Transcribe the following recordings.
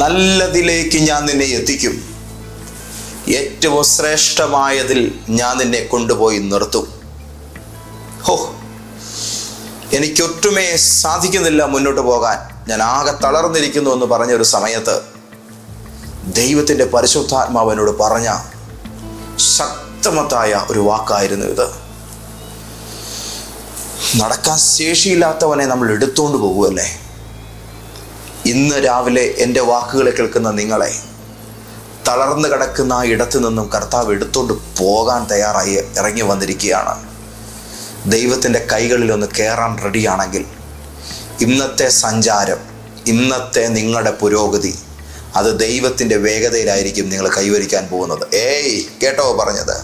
നല്ലതിലേക്ക് ഞാൻ നിന്നെ എത്തിക്കും. ഏറ്റവും ശ്രേഷ്ഠമായതിൽ ഞാൻ നിന്നെ കൊണ്ടുപോയി നിർത്തും. ഹോ എനിക്കൊട്ടുമേ സാധിക്കുന്നില്ല മുന്നോട്ട് പോകാൻ. ഞാൻ ആകെ തളർന്നിരിക്കുന്നു എന്ന് പറഞ്ഞ ഒരു സമയത്ത് ദൈവത്തിന്റെ പരിശുദ്ധാത്മാവനോട് പറഞ്ഞ ശക്തമത്തായ ഒരു വാക്കായിരുന്നു ഇത്. നടക്കാൻ ശേഷിയില്ലാത്തവനെ നമ്മൾ എടുത്തുകൊണ്ട് പോകുമല്ലേ ഇന്ന് രാവിലെ എന്റെ വാക്കുകളെ കേൾക്കുന്ന നിങ്ങളെ തളർന്നു കിടക്കുന്ന ഇടത്തു നിന്നും കർത്താവ് എടുത്തുകൊണ്ട് പോകാൻ തയ്യാറായി ഇറങ്ങി വന്നിരിക്കുകയാണ്. ദൈവത്തിന്റെ കൈകളിൽ ഒന്ന് കയറാൻ റെഡിയാണെങ്കിൽ ഇന്നത്തെ സഞ്ചാരം ഇന്നത്തെ നിങ്ങളുടെ പുരോഗതി അത് ദൈവത്തിന്റെ വേഗതയിലായിരിക്കും നിങ്ങൾ കൈവരിക്കാൻ പോകുന്നത്. ഏയ് കേട്ടോ പറഞ്ഞത്.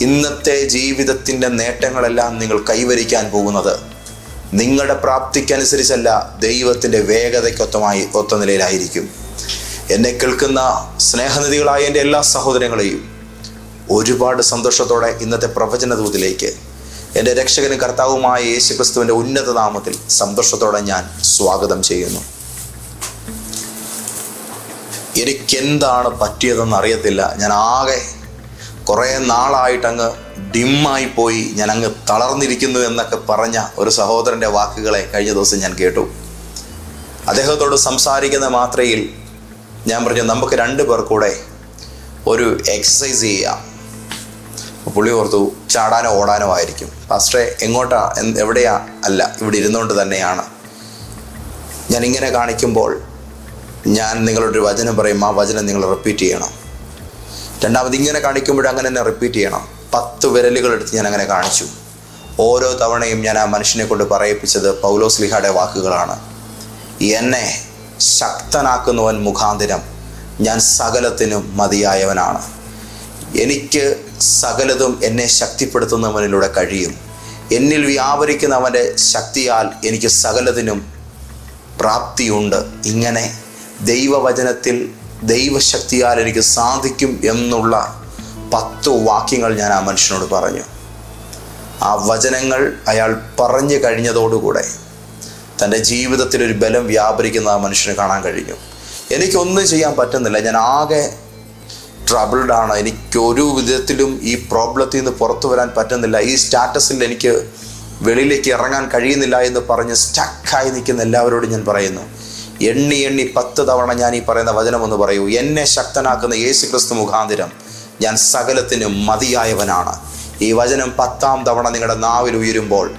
ഇന്നത്തെ ജീവിതത്തിന്റെ നേട്ടങ്ങളെല്ലാം നിങ്ങൾ കൈവരിക്കാൻ പോകുന്നത് നിങ്ങളുടെ പ്രാപ്തിക്കനുസരിച്ചല്ല ദൈവത്തിന്റെ വേഗതയ്ക്കൊത്തമായി ഒത്ത നിലയിലായിരിക്കും. എന്നെ കേൾക്കുന്ന സ്നേഹനിധികളായ എന്റെ എല്ലാ സഹോദരങ്ങളെയും ഒരുപാട് സന്തോഷത്തോടെ ഇന്നത്തെ പ്രവചന ദൂതിലേക്ക് എന്റെ രക്ഷകനും കർത്താവുമായ യേശു ക്രിസ്തുവിന്റെ ഉന്നത നാമത്തിൽ സന്തോഷത്തോടെ ഞാൻ സ്വാഗതം ചെയ്യുന്നു. എനിക്കെന്താണ് പറ്റിയതെന്ന് അറിയത്തില്ല. ഞാൻ ആകെ കുറേ നാളായിട്ടങ്ങ് ഡിമ്മായി പോയി ഞാൻ അങ്ങ് തളർന്നിരിക്കുന്നു എന്നൊക്കെ പറഞ്ഞ ഒരു സഹോദരന്റെ വാക്കുകളെ കഴിഞ്ഞ ദിവസം ഞാൻ കേട്ടു. അദ്ദേഹത്തോട് സംസാരിക്കുന്ന മാത്രയിൽ ഞാൻ പറഞ്ഞു നമുക്ക് രണ്ട് പേർ കൂടെ ഒരു എക്സസൈസ് ചെയ്യാം. പുള്ളി ഓർത്തു ചാടാനോ ഓടാനോ ആയിരിക്കും. ഫസ്റ്റേ എങ്ങോട്ടാ? എവിടെയാ? അല്ല ഇവിടെ ഇരുന്നുകൊണ്ട് തന്നെയാണ്. ഞാൻ ഇങ്ങനെ കാണിക്കുമ്പോൾ ഞാൻ നിങ്ങളൊരു വചനം പറയും ആ വചനം നിങ്ങൾ റിപ്പീറ്റ് ചെയ്യണം. രണ്ടാമത് ഇങ്ങനെ കാണിക്കുമ്പോൾ അങ്ങനെ തന്നെ റിപ്പീറ്റ് ചെയ്യണം. പത്ത് വിരലുകൾ എടുത്ത് ഞാൻ അങ്ങനെ കാണിച്ചു. ഓരോ തവണയും ഞാൻ ആ മനുഷ്യനെ കൊണ്ട് പറയിപ്പിച്ചത് പൗലോസ് ലിഹയുടെ വാക്കുകളാണ്. എന്നെ ശക്തനാക്കുന്നവൻ മുഖാന്തിരം ഞാൻ സകലത്തിനും മതിയായവനാണ്. എനിക്ക് സകലതും എന്നെ ശക്തിപ്പെടുത്തുന്നവനിലൂടെ കഴിയും. എന്നിൽ വ്യാപരിക്കുന്നവന്റെ ശക്തിയാൽ എനിക്ക് സകലതിനും പ്രാപ്തിയുണ്ട്. ഇങ്ങനെ ദൈവവചനത്തിൽ ദൈവശക്തിയാൽ എനിക്ക് സാധിക്കും എന്നുള്ള പത്ത് വാക്യങ്ങൾ ഞാൻ ആ മനുഷ്യനോട് പറഞ്ഞു. ആ വചനങ്ങൾ അയാൾ പറഞ്ഞു കഴിഞ്ഞതോടുകൂടെ തന്റെ ജീവിതത്തിൽ ഒരു ബലം വ്യാപരിക്കുന്ന ആ മനുഷ്യനെ കാണാൻ കഴിഞ്ഞു. എനിക്കൊന്നും ചെയ്യാൻ പറ്റുന്നില്ല. ഞാൻ ആകെ ട്രബിൾഡ് ആണ്. എനിക്കൊരു വിധത്തിലും ഈ പ്രോബ്ലത്തിൽ നിന്ന് പുറത്തു വരാൻ പറ്റുന്നില്ല. ഈ സ്റ്റാറ്റസിൽ എനിക്ക് വെളിയിലേക്ക് ഇറങ്ങാൻ കഴിയുന്നില്ല എന്ന് പറഞ്ഞ് സ്റ്റക്കായി നിൽക്കുന്ന എല്ലാവരോടും ഞാൻ പറയുന്നു. എണ്ണി എണ്ണി പത്ത് തവണ ഞാൻ ഈ പറയുന്ന വചനം ഒന്ന് പറയൂ. എന്നെ ശക്തനാക്കുന്ന യേശു ക്രിസ്തു മുഖാന്തിരം ഞാൻ സകലത്തിനും മതിയായവനാണ്. ഈ വചനം പത്താം തവണ നിങ്ങളുടെ നാവിൽ ഉയരുമ്പോൾ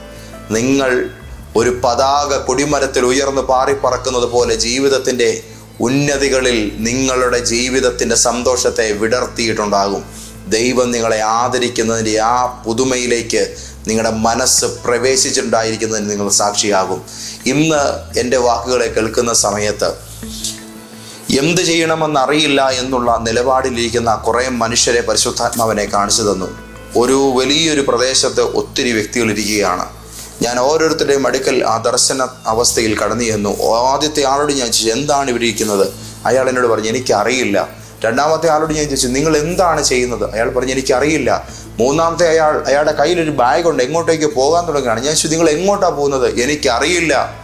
നിങ്ങൾ ഒരു പതാക കൊടിമരത്തിൽ ഉയർന്നു പാറിപ്പറക്കുന്നത് പോലെ ജീവിതത്തിന്റെ ഉന്നതികളിൽ നിങ്ങളുടെ ജീവിതത്തിന്റെ സന്തോഷത്തെ വിടർത്തിയിട്ടുണ്ടാകും. ദൈവം നിങ്ങളെ ആദരിക്കുന്നതിന്റെ ആ പുതുമയിലേക്ക് നിങ്ങളുടെ മനസ്സ് പ്രവേശിച്ചിട്ടുണ്ടായിരിക്കുന്നതിന് നിങ്ങൾ സാക്ഷിയാകും. ഇന്ന് എന്റെ വാക്കുകളെ കേൾക്കുന്ന സമയത്ത് എന്ത് ചെയ്യണമെന്നറിയില്ല എന്നുള്ള നിലപാടിലിരിക്കുന്ന കുറേ മനുഷ്യരെ പരിശുദ്ധാത്മാവിനെ കാണിച്ചു തന്നു. ഒരു വലിയൊരു പ്രദേശത്ത് ഒത്തിരി വ്യക്തികൾ ഇരിക്കുകയാണ്. ഞാൻ ഓരോരുത്തരുടെയും അടുക്കൽ ആ ദർശന അവസ്ഥയിൽ കടന്നു ചെന്നു. ആദ്യത്തെ ആളോട് ഞാൻ എന്താണ് ഇവിടെ അയാൾ എന്നോട് പറഞ്ഞു എനിക്കറിയില്ല. രണ്ടാമത്തെ ആളോട് ഞാൻ ചോദിച്ചു നിങ്ങൾ എന്താണ് ചെയ്യുന്നത്? അയാൾ പറഞ്ഞു എനിക്കറിയില്ല. മൂന്നാമത്തെ അയാൾ അയാളുടെ കയ്യിലൊരു ബാഗ് ഉണ്ട് എങ്ങോട്ടേക്ക് പോകാൻ തുടങ്ങുകയാണ്. ഞാൻ ചോദിച്ചു നിങ്ങൾ എങ്ങോട്ടാണ് പോകുന്നത്? എനിക്കറിയില്ല.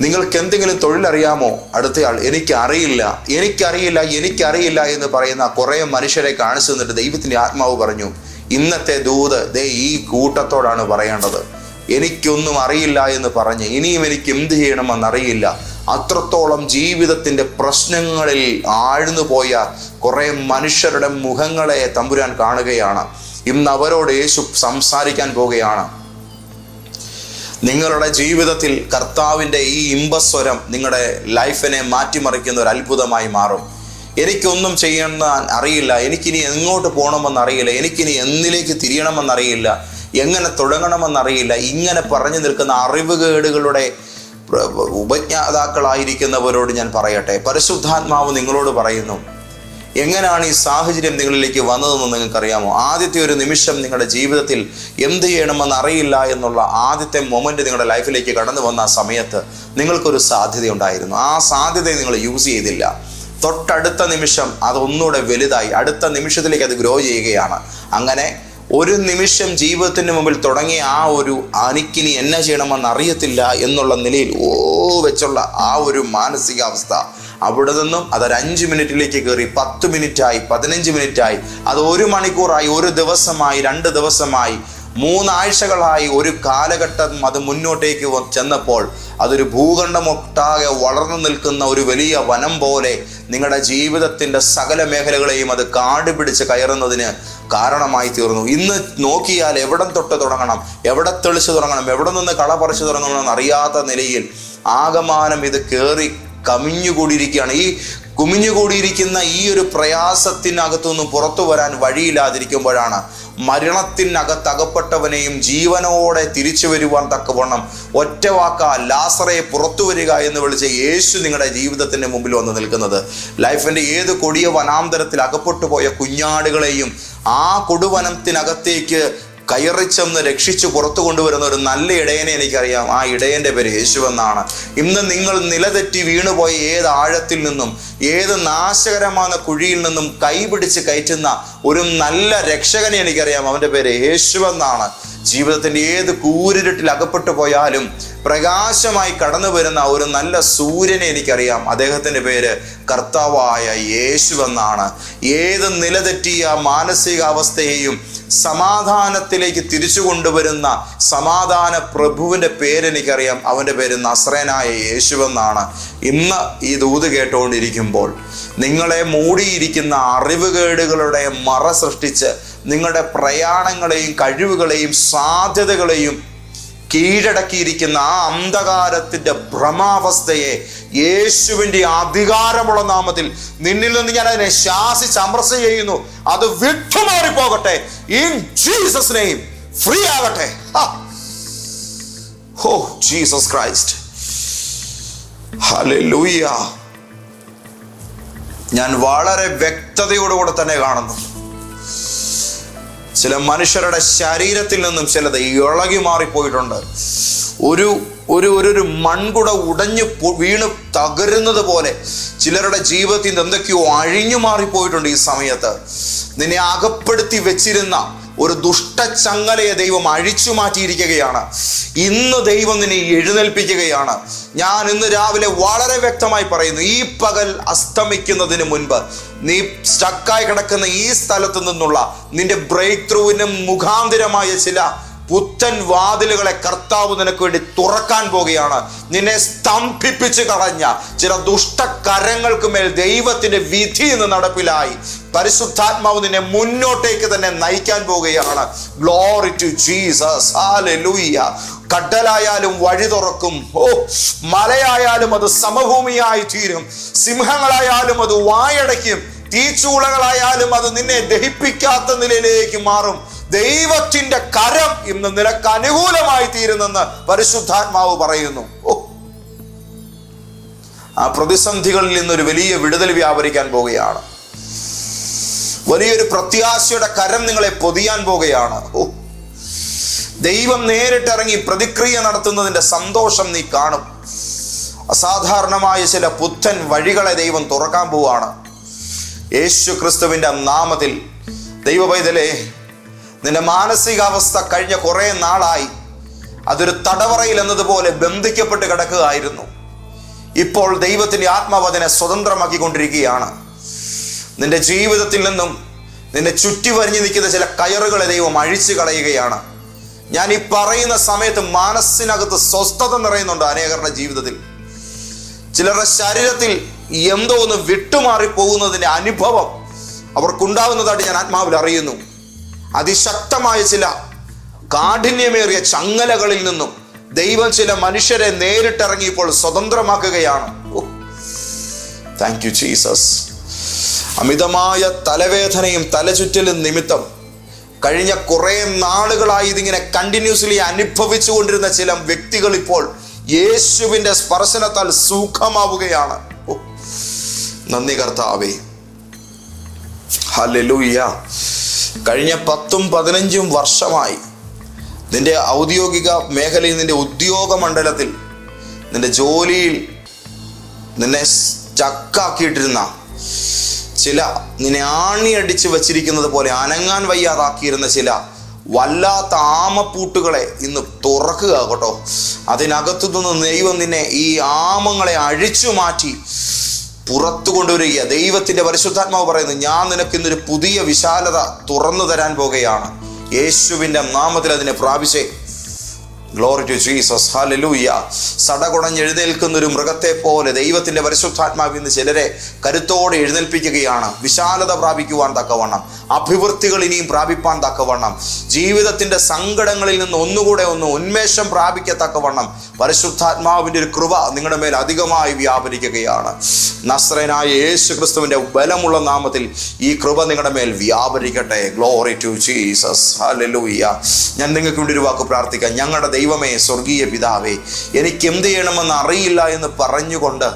നിങ്ങൾക്ക് എന്തെങ്കിലും തൊഴിലറിയാമോ? അടുത്തയാൾ എനിക്കറിയില്ല. എനിക്കറിയില്ല എനിക്കറിയില്ല എന്ന് പറയുന്ന കുറേ മനുഷ്യരെ കാണിച്ചു തന്നിട്ട് ദൈവത്തിന്റെ ആത്മാവ് പറഞ്ഞു. ഇന്നത്തെ ദൂത് ദേ ഈ കൂട്ടത്തോടാണ് പറയേണ്ടത്. എനിക്കൊന്നും അറിയില്ല എന്ന് പറഞ്ഞ് ഇനിയും എനിക്ക് എന്ത് ചെയ്യണമെന്നറിയില്ല. അത്രത്തോളം ജീവിതത്തിന്റെ പ്രശ്നങ്ങളിൽ ആഴ്ന്നു പോയ കുറേ മനുഷ്യരുടെ മുഖങ്ങളെ തമ്പുരാൻ കാണുകയാണ്. ഇന്ന് അവരോട് യേശു സംസാരിക്കാൻ പോവുകയാണ്. നിങ്ങളുടെ ജീവിതത്തിൽ കർത്താവിന്റെ ഈ ഇമ്പസ്വരം നിങ്ങളുടെ ലൈഫിനെ മാറ്റിമറിക്കുന്ന ഒരു അത്ഭുതമായി മാറും. എനിക്കൊന്നും ചെയ്യണമെന്ന് അറിയില്ല. എനിക്കിനി എങ്ങോട്ട് പോകണമെന്ന് അറിയില്ല. എനിക്കിനി എന്നിലേക്ക് തിരിയണമെന്നറിയില്ല എങ്ങനെ തുടങ്ങണമെന്നറിയില്ല ഇങ്ങനെ പറഞ്ഞു നിൽക്കുന്ന അറിവുകേടുകളുടെ ഉപജ്ഞാതാക്കളായിരിക്കുന്നവരോട് ഞാൻ പറയട്ടെ. പരിശുദ്ധാത്മാവ് നിങ്ങളോട് പറയുന്നു എങ്ങനെയാണ് ഈ സാഹചര്യം നിങ്ങളിലേക്ക് വന്നതെന്ന് നിങ്ങൾക്കറിയാമോ? ആദ്യത്തെ ഒരു നിമിഷം നിങ്ങളുടെ ജീവിതത്തിൽ എന്ത് ചെയ്യണമെന്ന് അറിയില്ല എന്നുള്ള ആദ്യത്തെ മൊമെന്റ് നിങ്ങളുടെ ലൈഫിലേക്ക് കടന്നു വന്ന സമയത്ത് നിങ്ങൾക്കൊരു സാധ്യത ഉണ്ടായിരുന്നു. ആ സാധ്യതയെ നിങ്ങൾ യൂസ് ചെയ്തില്ല. തൊട്ടടുത്ത നിമിഷം അതൊന്നുകൂടെ വലുതായി അടുത്ത നിമിഷത്തിലേക്ക് അത് ഗ്രോ ചെയ്യുകയാണ്. അങ്ങനെ ഒരു നിമിഷം ജീവിതത്തിന് മുമ്പിൽ തുടങ്ങിയ ആ ഒരു അനിക്കിനി എന്നാ ചെയ്യണമെന്ന് അറിയത്തില്ല എന്നുള്ള നിലയിൽ ഓ വെച്ചുള്ള ആ ഒരു മാനസികാവസ്ഥ. അവിടെ നിന്നും അതൊരു അഞ്ച് മിനിറ്റിലേക്ക് കയറി പത്ത് മിനിറ്റായി പതിനഞ്ച് മിനിറ്റായി അത് ഒരു മണിക്കൂറായി ഒരു ദിവസമായി രണ്ട് ദിവസമായി മൂന്നാഴ്ചകളായി ഒരു കാലഘട്ടം അത് മുന്നോട്ടേക്ക് ചെന്നപ്പോൾ അതൊരു ഭൂഖണ്ഡമൊട്ടാകെ വളർന്നു നിൽക്കുന്ന ഒരു വലിയ വനം പോലെ നിങ്ങളുടെ ജീവിതത്തിന്റെ സകല മേഖലകളെയും അത് കാട് പിടിച്ച് കയറുന്നതിന് കാരണമായി തീർന്നു. ഇന്ന് നോക്കിയാൽ എവിടം തൊട്ട് തുടങ്ങണം എവിടെ തെളിച്ച് തുടങ്ങണം എവിടെ നിന്ന് കള പറിച്ചു തുടങ്ങണമെന്ന് അറിയാത്ത നിലയിൽ ആകമാനം ഇത് കയറി കമിഞ്ഞുകൂടിയിരിക്കുകയാണ്. ഈ കുമിഞ്ഞുകൂടിയിരിക്കുന്ന ഈ ഒരു പ്രയാസത്തിനകത്തുനിന്ന് പുറത്തു വരാൻ വഴിയില്ലാതിരിക്കുമ്പോഴാണ് മരണത്തിനകത്തകപ്പെട്ടവനെയും ജീവനോടെ തിരിച്ചു വരുവാൻ തക്കവണ്ണം ഒറ്റവാക്ക ലാസറയെ ലാസറെ പുറത്തു വരിക എന്ന് വിളിച്ച യേശു നിങ്ങളുടെ ജീവിതത്തിന്റെ മുമ്പിൽ വന്ന് നിൽക്കുന്നത്. ലൈഫിന്റെ ഏത് കൊടിയ വനാന്തരത്തിൽ അകപ്പെട്ടു പോയ കുഞ്ഞാടുകളെയും ആ കൊടുവനത്തിനകത്തേക്ക് കയറിച്ചെന്ന് രക്ഷിച്ചു പുറത്തു കൊണ്ടുവരുന്ന ഒരു നല്ല ഇടയനെ എനിക്കറിയാം. ആ ഇടയന്റെ പേര് യേശുവെന്നാണ്. ഇന്ന് നിങ്ങൾ നിലതെറ്റി വീണുപോയ ഏത് ആഴത്തിൽ നിന്നും ഏത് നാശകരമായ കുഴിയിൽ നിന്നും കൈപിടിച്ച് കയറ്റുന്ന ഒരു നല്ല രക്ഷകനെ എനിക്കറിയാം. അവന്റെ പേര് യേശുവെന്നാണ്. ജീവിതത്തിന്റെ ഏത് കൂരിരുട്ടിൽ അകപ്പെട്ടു പോയാലും പ്രകാശമായി കടന്നു വരുന്ന ഒരു നല്ല സൂര്യനെ എനിക്കറിയാം. അദ്ദേഹത്തിന്റെ പേര് കർത്താവായ യേശു എന്നാണ്. ഏത് നിലതെറ്റിയ മാനസികാവസ്ഥയെയും സമാധാനത്തിലേക്ക് തിരിച്ചു കൊണ്ടുവരുന്ന സമാധാന പ്രഭുവിന്റെ പേരെനിക്കറിയാം അവന്റെ പേര് നസ്രേനായ യേശുവെന്നാണ് ഇന്ന് ഈ ദൂത് കേട്ടുകൊണ്ടിരിക്കുമ്പോൾ നിങ്ങളെ മൂടിയിരിക്കുന്ന അറിവുകേടുകളുടെ മറ സൃഷ്ടിച്ച് നിങ്ങളുടെ പ്രയാണങ്ങളെയും കഴിവുകളെയും സാധ്യതകളെയും കീഴടക്കിയിരിക്കുന്ന ആ അന്ധകാരത്തിന്റെ ഭ്രമാവസ്ഥയെ യേശുവിന്റെ അധികാരമുള്ള നാമത്തിൽ നിന്നിൽ നിന്ന് ഞാൻ അതിനെ ശാസി അമർച്ച ചെയ്യുന്നു. അത് വിട്ടുമാറി പോകട്ടെ ഇൻ ജീസസ് നെയിം ഫ്രീ ആകട്ടെ ഓ ജീസസ് ക്രൈസ്റ്റ് ഹലൂയ ഞാൻ വളരെ വ്യക്തതയോടുകൂടെ തന്നെ കാണുന്നു. ചില മനുഷ്യരുടെ ശരീരത്തിൽ നിന്നും ചിലത് ഇളകി മാറിപ്പോയിട്ടുണ്ട്. ഒരു ഒരു ഒരു ഒരു മൺകുട ഉടഞ്ഞു വീണ് തകരുന്നത് പോലെ ചിലരുടെ ജീവിതത്തിൽ എന്തൊക്കെയോ അഴിഞ്ഞു മാറിപ്പോയിട്ടുണ്ട് ഈ സമയത്ത്. നിന്നെ അകപ്പെടുത്തി വെച്ചിരുന്ന ഒരു ദുഷ്ടച്ചങ്ങലയെ ദൈവം അഴിച്ചു മാറ്റിയിരിക്കുകയാണ്. ഇന്ന് ദൈവം നിന്നെ എഴുന്നേൽപ്പിക്കുകയാണ്. ഞാൻ ഇന്ന് രാവിലെ വളരെ വ്യക്തമായി പറയുന്നു ഈ പകൽ അസ്തമിക്കുന്നതിന് മുൻപ് നീ സ്റ്റക്കായി കിടക്കുന്ന ഈ സ്ഥലത്ത് നിന്നുള്ള നിന്റെ ബ്രേക്ക് ത്രൂവിന് മുഖാന്തിരമായ ചില പുത്തൻ വാതിലുകളെ കർത്താവ് നിനക്ക് വേണ്ടി തുറക്കാൻ പോകുകയാണ് നിന്നെ സ്തംഭിപ്പിച്ച് കളഞ്ഞ ചില ദുഷ്ടകരങ്ങൾക്ക് മേൽ ദൈവത്തിന്റെ വിധി ഇന്ന് നടപ്പിലായി. പരിശുദ്ധാത്മാവ് നിന്നെ മുന്നോട്ടേക്ക് തന്നെ നയിക്കാൻ പോവുകയാണ്. ഗ്ലോറി ടു ജീസസ് കട്ടലായാലും വഴി തുറക്കും. ഓ മലയായാലും അത് സമഭൂമിയായി തീരും. സിംഹങ്ങളായാലും അത് വായടയ്ക്കും. തീച്ചൂളകളായാലും അത് നിന്നെ ദഹിപ്പിക്കാത്ത നിലയിലേക്ക് മാറും. ദൈവത്തിന്റെ കരം ഇന്ന് നിനക്ക് അനുകൂലമായി തീരുന്നെന്ന് പരിശുദ്ധാത്മാവ് പറയുന്നു. ആ പ്രതിസന്ധികളിൽ നിന്നൊരു വലിയ വിടുതൽ വ്യാപരിക്കാൻ പോവുകയാണ് വലിയൊരു പ്രത്യാശയുടെ കരം നിങ്ങളെ പൊതിയാൻ പോവുകയാണ് ഓ. ദൈവം നേരിട്ടിറങ്ങി പ്രതിക്രിയ നടത്തുന്നതിന്റെ സന്തോഷം നീ കാണും. അസാധാരണമായ ചില പുത്തൻ വഴികളെ ദൈവം തുറക്കാൻ പോവുകയാണ്. യേശു ക്രിസ്തുവിന്റെ നാമത്തിൽ ദൈവ പൈതലേ നിന്റെ മാനസികാവസ്ഥ കഴിഞ്ഞ കുറേ നാളായി. അതൊരു തടവറയിൽ എന്നതുപോലെ ബന്ധിക്കപ്പെട്ട് കിടക്കുകയായിരുന്നു. ഇപ്പോൾ ദൈവത്തിന്റെ ആത്മാവ് അതിനെ സ്വതന്ത്രമാക്കിക്കൊണ്ടിരിക്കുകയാണ്. നിന്റെ ജീവിതത്തിൽ നിന്നും നിന്നെ ചുറ്റി വരിഞ്ഞു നിൽക്കുന്ന ചില കയറുകളെ ദൈവം അഴിച്ചു കളയുകയാണ്. ഞാൻ ഈ പറയുന്ന സമയത്ത് മനസ്സിനകത്ത് സ്വസ്ഥത നിറയുന്നുണ്ട് അനേകരുടെ ജീവിതത്തിൽ. ചിലരുടെ ശരീരത്തിൽ എന്തോ ഒന്ന് വിട്ടുമാറി പോകുന്നതിന്റെ അനുഭവം അവർക്കുണ്ടാവുന്നതായിട്ട് ഞാൻ ആത്മാവിൽ അറിയുന്നു. അതിശക്തമായ ചില കാഠിന്യമേറിയ ചങ്ങലകളിൽ നിന്നും ദൈവം ചില മനുഷ്യരെ നേരിട്ടിറങ്ങിയപ്പോൾ സ്വതന്ത്രമാക്കുകയാണ്. താങ്ക് യു ജീസസ് അമിതമായ തലവേദനയും തലചുറ്റലും നിമിത്തം കഴിഞ്ഞ കുറേ നാളുകളായി ഇതിങ്ങനെ കണ്ടിന്യൂസ്ലി അനുഭവിച്ചു കൊണ്ടിരുന്ന ചില വ്യക്തികൾ ഇപ്പോൾ യേശുവിന്റെ സ്പർശനത്താൽ സുഖമാവുകയാണ്. നന്ദി കർത്താവേ. ഹല്ലേലൂയ കഴിഞ്ഞ പത്തും പതിനഞ്ചും വർഷമായി നിന്റെ ഔദ്യോഗിക മേഖലയിൽ നിന്റെ ഉദ്യോഗ മണ്ഡലത്തിൽ നിന്റെ ജോലിയിൽ നിന്നെ ചക്കാക്കിയിട്ടിരുന്ന ചില നിന്നെ ആണിയടിച്ച് വച്ചിരിക്കുന്നത് പോലെ അനങ്ങാൻ വയ്യാതാക്കിയിരുന്ന ചില വല്ലാത്ത ആമപ്പൂട്ടുകളെ ഇന്ന് തുറക്കുക കേട്ടോ. അതിനകത്തു നിന്ന് ദൈവം നിന്നെ ഈ ആമങ്ങളെ അഴിച്ചു മാറ്റി പുറത്തു കൊണ്ടുവരിക ദൈവത്തിന്റെ പരിശുദ്ധാത്മാവ് പറയുന്നു ഞാൻ നിനക്ക് ഇന്നൊരു പുതിയ വിശാലത തുറന്നു തരാൻ പോകുകയാണ് യേശുവിന്റെ നാമത്തിൽ അതിനെ പ്രാപിച്ചേ. ഗ്ലോറി ടു ജീസസ് ഹാലലൂയ സടകുടഞ്ഞ് എഴുന്നേൽക്കുന്ന ഒരു മൃഗത്തെ പോലെ ദൈവത്തിന്റെ പരിശുദ്ധാത്മാവിൽ നിന്ന് ചിലരെ കരുത്തോടെ എഴുന്നേൽപ്പിക്കുകയാണ്. വിശാലത പ്രാപിക്കുവാൻ തക്കവണ്ണം. അഭിവൃദ്ധികൾ ഇനിയും പ്രാപിപ്പാൻ തക്കവണ്ണം. ജീവിതത്തിന്റെ സങ്കടങ്ങളിൽ നിന്ന് ഒന്നുകൂടെ ഒന്ന് ഉന്മേഷം പ്രാപിക്കത്തക്കവണ്ണം. പരിശുദ്ധാത്മാവിന്റെ ഒരു കൃപ നിങ്ങളുടെ മേൽ അധികമായി വ്യാപരിക്കുകയാണ്. നസ്രനായ യേശു ക്രിസ്തുവിന്റെ ബലമുള്ള നാമത്തിൽ ഈ കൃപ നിങ്ങളുടെ മേൽ വ്യാപരിക്കട്ടെ. ഗ്ലോറി ടു ജീസസ് ഹല്ലേലൂയ ഞാൻ നിങ്ങൾക്ക് വേണ്ടി ഒരു വാക്ക് പ്രാർത്ഥിക്കാം. ഞങ്ങളുടെ ദൈവമേ സ്വർഗീയ പിതാവേ എനിക്ക് എന്ത് ചെയ്യണമെന്ന് അറിയില്ല എന്ന് പറഞ്ഞുകൊണ്ട്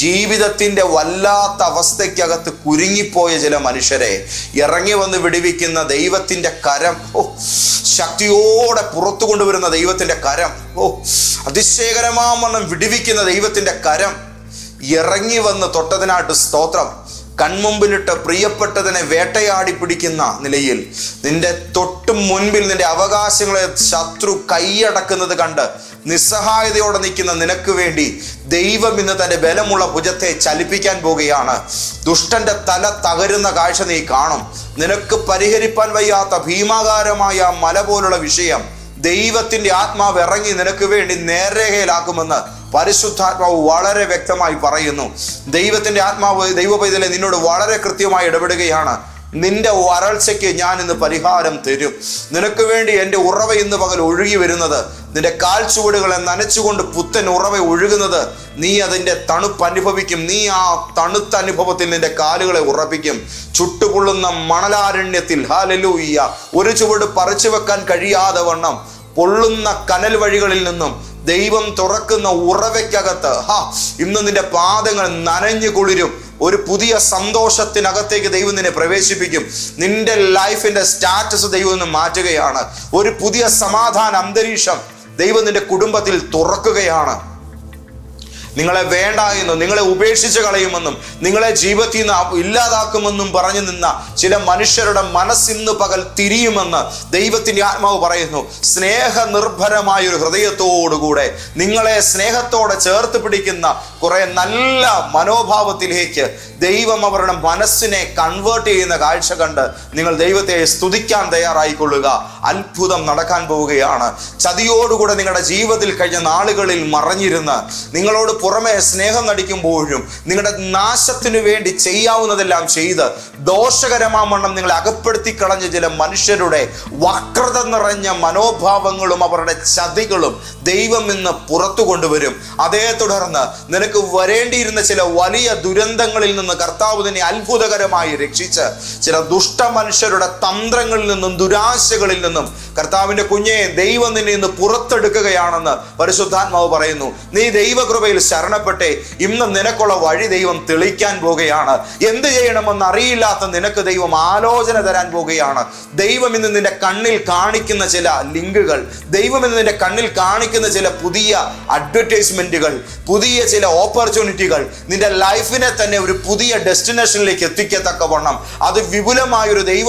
ജീവിതത്തിന്റെ വല്ലാത്ത അവസ്ഥയ്ക്കകത്ത് കുരുങ്ങിപ്പോയ ചില മനുഷ്യരെ ഇറങ്ങി വന്ന് വിടിവിക്കുന്ന ദൈവത്തിന്റെ കരം ഓ ശക്തിയോടെ പുറത്തു കൊണ്ടുവരുന്ന ദൈവത്തിന്റെ കരം ഓ അതിശയകരമാവണ്ണം വിടിവിക്കുന്ന ദൈവത്തിന്റെ കരം ഇറങ്ങി വന്ന് തൊട്ടതിനായിട്ട് സ്തോത്രം. കൺമുമ്പിലിട്ട് പ്രിയപ്പെട്ടതിനെ വേട്ടയാടി പിടിക്കുന്ന നിലയിൽ നിന്റെ തൊട്ടു മുൻപിൽ നിന്റെ അവകാശങ്ങളെ ശത്രു കൈയടക്കുന്നത് കണ്ട് നിസ്സഹായതയോടെ നിൽക്കുന്ന നിനക്ക് വേണ്ടി ദൈവം ഇന്ന് തന്റെ ബലമുള്ള ഭുജത്തെ ചലിപ്പിക്കാൻ പോവുകയാണ് ദുഷ്ടന്റെ തല തകരുന്ന കാഴ്ച നീ കാണും. നിനക്ക് പരിഹരിപ്പാൻ വയ്യാത്ത ഭീമാകാരമായ മല പോലുള്ള വിഷയം ദൈവത്തിന്റെ ആത്മാവ് ഇറങ്ങി നിനക്ക് വേണ്ടി നേർരേഖയിലാക്കുമെന്ന് പരിശുദ്ധാത്മാവ് വളരെ വ്യക്തമായി പറയുന്നു. ദൈവത്തിന്റെ ആത്മാവ് ദൈവ പൈതലെ നിന്നോട് വളരെ കൃത്യമായി ഇടപെടുകയാണ്. നിന്റെ വരൾച്ചയ്ക്ക് ഞാൻ ഇന്ന് പരിഹാരം തരും. നിനക്ക് വേണ്ടി എന്റെ ഉറവ ഇന്ന് പകൽ ഒഴുകി വരുന്നത് നിന്റെ കാൽ ചുവടുകളെ നനച്ചുകൊണ്ട് പുത്തൻ ഉറവ ഒഴുകുന്നത് നീ അതിന്റെ തണുപ്പ് അനുഭവിക്കും. നീ ആ തണുത്ത അനുഭവത്തിൽ നിന്റെ കാലുകളെ ഉറപ്പിക്കും. ചുട്ടുപൊള്ളുന്ന മണലാരണ്യത്തിൽ ഹാലലൂയ്യ ഒരു ചുവട് പറിച്ചു വെക്കാൻ കഴിയാതെ വണ്ണം. പൊള്ളുന്ന കനൽ വഴികളിൽ നിന്നും ദൈവം തുറക്കുന്ന ഉറവയ്ക്കകത്ത് ഹാ ഇന്ന് നിന്റെ പാദങ്ങൾ നനഞ്ഞു കുളിരും. ഒരു പുതിയ സന്തോഷത്തിനകത്തേക്ക് ദൈവം നിന്നെ പ്രവേശിപ്പിക്കും. നിന്റെ ലൈഫിന്റെ സ്റ്റാറ്റസ് ദൈവം മാറ്റുകയാണ്. ഒരു പുതിയ സമാധാന അന്തരീക്ഷം ദൈവം നിന്റെ കുടുംബത്തിൽ തുറക്കുകയാണ്. നിങ്ങളെ വേണ്ട എന്നും നിങ്ങളെ ഉപേക്ഷിച്ച് കളയുമെന്നും നിങ്ങളെ ജീവിതത്തിൽ നിന്ന് ഇല്ലാതാക്കുമെന്നും പറഞ്ഞു നിന്ന ചില മനുഷ്യരുടെ മനസ്സിന്ന് പകൽ തിരിയുമെന്ന് ദൈവത്തിന്റെ ആത്മാവ് പറയുന്നു. സ്നേഹ നിർഭരമായ ഒരു ഹൃദയത്തോടുകൂടെ നിങ്ങളെ സ്നേഹത്തോടെ ചേർത്ത് പിടിക്കുന്ന കുറെ നല്ല മനോഭാവത്തിലേക്ക് ദൈവം അവരുടെ മനസ്സിനെ കൺവേർട്ട് ചെയ്യുന്ന കാഴ്ച കണ്ട് നിങ്ങൾ ദൈവത്തെ സ്തുതിക്കാൻ തയ്യാറായിക്കൊള്ളുക. അത്ഭുതം നടക്കാൻ പോവുകയാണ്. ചതിയോടുകൂടെ നിങ്ങളുടെ ജീവിതത്തിൽ കഴിഞ്ഞ നാളുകളിൽ മറഞ്ഞിരുന്ന് നിങ്ങളോട് പുറമെ സ്നേഹം നടിക്കുമ്പോഴും നിങ്ങളുടെ നാശത്തിനു വേണ്ടി ചെയ്യാവുന്നതെല്ലാം ചെയ്ത് ദോഷകരമാവണ്ണം നിങ്ങളെ അകപ്പെടുത്തി കളഞ്ഞ ചില മനുഷ്യരുടെ വക്രത നിറഞ്ഞ മനോഭാവങ്ങളും അവരുടെ ചതികളും ദൈവം ഇന്ന് പുറത്തു കൊണ്ടുവരും. അതേ തുടർന്ന് നിനക്ക് വരേണ്ടിയിരുന്ന ചില വലിയ ദുരന്തങ്ങളിൽ നിന്ന് കർത്താവ് നിന്നെ അത്ഭുതകരമായി രക്ഷിച്ച് ചില ദുഷ്ട മനുഷ്യരുടെ തന്ത്രങ്ങളിൽ നിന്നും ദുരാശകളിൽ നിന്നും 넘 കർത്താവിന്റെ കുഞ്ഞെ ദൈവം നിന്നെ ഇന്ന് പുറത്തെടുക്കുകയാണെന്ന് പരിശുദ്ധാത്മാവ് പറയുന്നു. നീ ദൈവകൃപയിൽ ശരണപ്പെട്ടേ ഇന്ന് നിനക്കുള്ള വഴി ദൈവം തെളിക്കാൻ പോകുകയാണ്. എന്ത് ചെയ്യണമെന്ന് അറിയില്ലാത്ത നിനക്ക് ദൈവം ആലോചന തരാൻ പോകുകയാണ്. ദൈവം ഇന്ന് നിന്റെ കണ്ണിൽ കാണിക്കുന്ന ചില ലിങ്കുകൾ ദൈവം ഇന്ന് നിന്റെ കണ്ണിൽ കാണിക്കുന്ന ചില പുതിയ അഡ്വർടൈസ്മെന്റുകൾ പുതിയ ചില ഓപ്പർച്യൂണിറ്റികൾ നിന്റെ ലൈഫിനെ തന്നെ ഒരു പുതിയ ഡെസ്റ്റിനേഷനിലേക്ക് എത്തിക്കത്തക്കവണ്ണം അത് വിപുലമായ ഒരു ദൈവ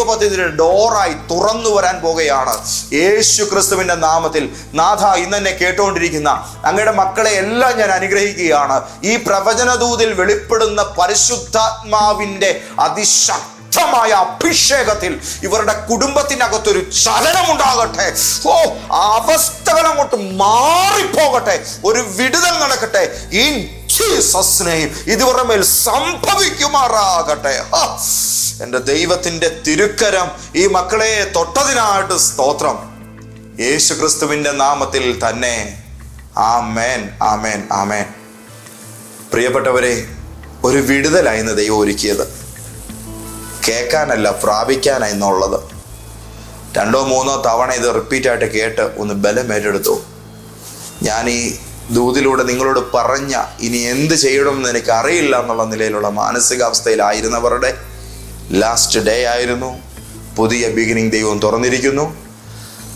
ഡോറായി തുറന്നു വരാൻ പോകുകയാണ്. യേശു ക്രിസ്തുവിന്റെ നാമത്തിൽ നാഥ ഇന്ന് കേട്ടുകൊണ്ടിരിക്കുന്ന അങ്ങയുടെ മക്കളെ എല്ലാം ഞാൻ അനുഗ്രഹിക്കുകയാണ്. ഈ പ്രവചനദൂതിൽ വെളിപ്പെടുന്ന പരിശുദ്ധാത്മാവിന്റെ അതിശക്തി ശക്തമായ അഭിഷേകത്തിൽ ഇവരുടെ കുടുംബത്തിനകത്തൊരു ചലനമുണ്ടാകട്ടെ. ഓ അവസ്ഥകൾ അങ്ങോട്ട് മാറിപ്പോകട്ടെ. ഒരു വിടുതൽ നടക്കട്ടെ. ഇൻ ജീസസ് നെയ്മ് ഇതുവരുടെ മേൽ സംഭവിക്കുമാറാകട്ടെ. എന്റെ ദൈവത്തിന്റെ തിരുക്കരം ഈ മക്കളെ തൊട്ടതിനായിട്ട് സ്തോത്രം. യേശു ക്രിസ്തുവിന്റെ നാമത്തിൽ തന്നെ ആമേൻ ആമേൻ ആമേൻ. പ്രിയപ്പെട്ടവരെ ഒരു വിടുതലായിരുന്നു ദൈവം ഒരുക്കിയത്. കേൾക്കാനല്ല പ്രാപിക്കാനായി എന്നുള്ളത് രണ്ടോ മൂന്നോ തവണ ഇത് റിപ്പീറ്റായിട്ട് കേട്ട് ഒന്ന് ബലം ഏറ്റെടുത്തു. ഞാൻ ഈ ദൂതിലൂടെ നിങ്ങളോട് പറഞ്ഞ ഇനി എന്ത് ചെയ്യണമെന്ന് എനിക്ക് അറിയില്ല എന്നുള്ള നിലയിലുള്ള മാനസികാവസ്ഥയിലായിരുന്നവരുടെ ലാസ്റ്റ് ഡേ ആയിരുന്നു. പുതിയ ബിഗിനിങ് ദൈവം തുറന്നിരിക്കുന്നു.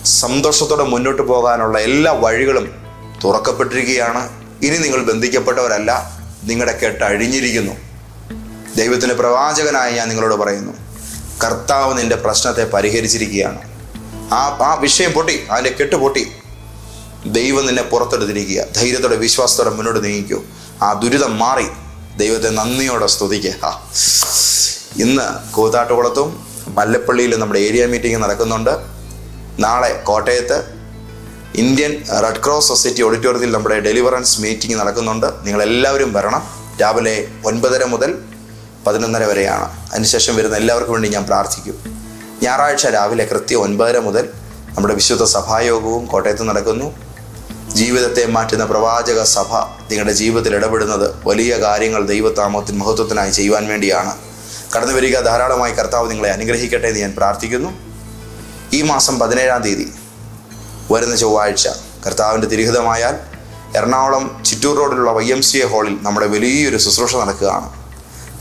സന്തോഷത്തോടെ മുന്നോട്ട് പോകാനുള്ള എല്ലാ വഴികളും തുറക്കപ്പെട്ടിരിക്കുകയാണ്. ഇനി നിങ്ങൾ ബന്ധിക്കപ്പെട്ടവരല്ല നിങ്ങളുടെ കെട്ട് അഴിഞ്ഞിരിക്കുന്നു. ദൈവത്തിന്റെ പ്രവാചകനായി ഞാൻ നിങ്ങളോട് പറയുന്നു കർത്താവ് നിന്റെ പ്രശ്നത്തെ പരിഹരിച്ചിരിക്കുകയാണ്. ആ ആ വിഷയം പൊട്ടി അതിന്റെ കെട്ട് പൊട്ടി. ദൈവം നിന്നെ പുറത്തെടുത്തിരിക്കുക. ധൈര്യത്തോടെ വിശ്വാസത്തോടെ മുന്നോട്ട് നീങ്ങിക്കൂ. ആ ദുരിതം മാറി. ദൈവത്തെ നന്ദിയോടെ സ്തുതിക്കുക. ഇന്ന് കൂത്താട്ടുകുളത്തും മല്ലപ്പള്ളിയിലും നമ്മുടെ ഏരിയ മീറ്റിംഗ് നടക്കുന്നുണ്ട്. നാളെ കോട്ടയത്ത് ഇന്ത്യൻ റെഡ് ക്രോസ് സൊസൈറ്റി ഓഡിറ്റോറിയത്തിൽ നമ്മുടെ ഡെലിവറൻസ് മീറ്റിംഗ് നടക്കുന്നുണ്ട്. നിങ്ങളെല്ലാവരും വരണം. രാവിലെ ഒൻപതര മുതൽ പതിനൊന്നര വരെയാണ്. അതിനുശേഷം വരുന്ന എല്ലാവർക്കും വേണ്ടി ഞാൻ പ്രാർത്ഥിക്കും. ഞായറാഴ്ച രാവിലെ കൃത്യം ഒൻപതര മുതൽ നമ്മുടെ വിശുദ്ധ സഭായോഗവും കോട്ടയത്ത് നടക്കുന്നു. ജീവിതത്തെ മാറ്റുന്ന പ്രവാചക സഭ നിങ്ങളുടെ ജീവിതത്തിൽ ഇടപെടുന്നത് വലിയ കാര്യങ്ങൾ ദൈവതാമത്തിന് മഹത്വത്തിനായി ചെയ്യുവാൻ വേണ്ടിയാണ്. കടന്നു വരിക ധാരാളമായി കർത്താവ് നിങ്ങളെ അനുഗ്രഹിക്കട്ടെ എന്ന് ഞാൻ പ്രാർത്ഥിക്കുന്നു. ഈ മാസം പതിനേഴാം തീയതി വരുന്ന ചൊവ്വാഴ്ച കർത്താവിന്റെ തിരിഹിതമായാൽ എറണാകുളം ചിറ്റൂർ റോഡിലുള്ള വൈ എം സി എ ഹാളിൽ നമ്മുടെ വലിയൊരു ശുശ്രൂഷ നടക്കുകയാണ്.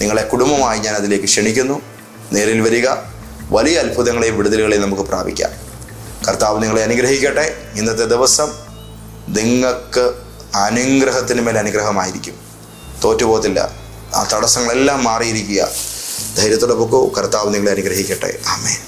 നിങ്ങളെ കുടുംബമായി ഞാൻ അതിലേക്ക് ക്ഷണിക്കുന്നു. നേരിൽ വരിക. വലിയ അത്ഭുതങ്ങളെയും വിടുതലുകളെയും നമുക്ക് പ്രാപിക്കാം. കർത്താവ് നിങ്ങളെ അനുഗ്രഹിക്കട്ടെ. ഇന്നത്തെ ദിവസം നിങ്ങൾക്ക് അനുഗ്രഹത്തിന് മേൽ അനുഗ്രഹമായിരിക്കും. തോറ്റുപോകത്തില്ല. ആ തടസ്സങ്ങളെല്ലാം മാറിയിരിക്കുക. ധൈര്യത്തോടെ പൊക്കോ. കർത്താവ് നിങ്ങളെ അനുഗ്രഹിക്കട്ടെ. ആമേൻ.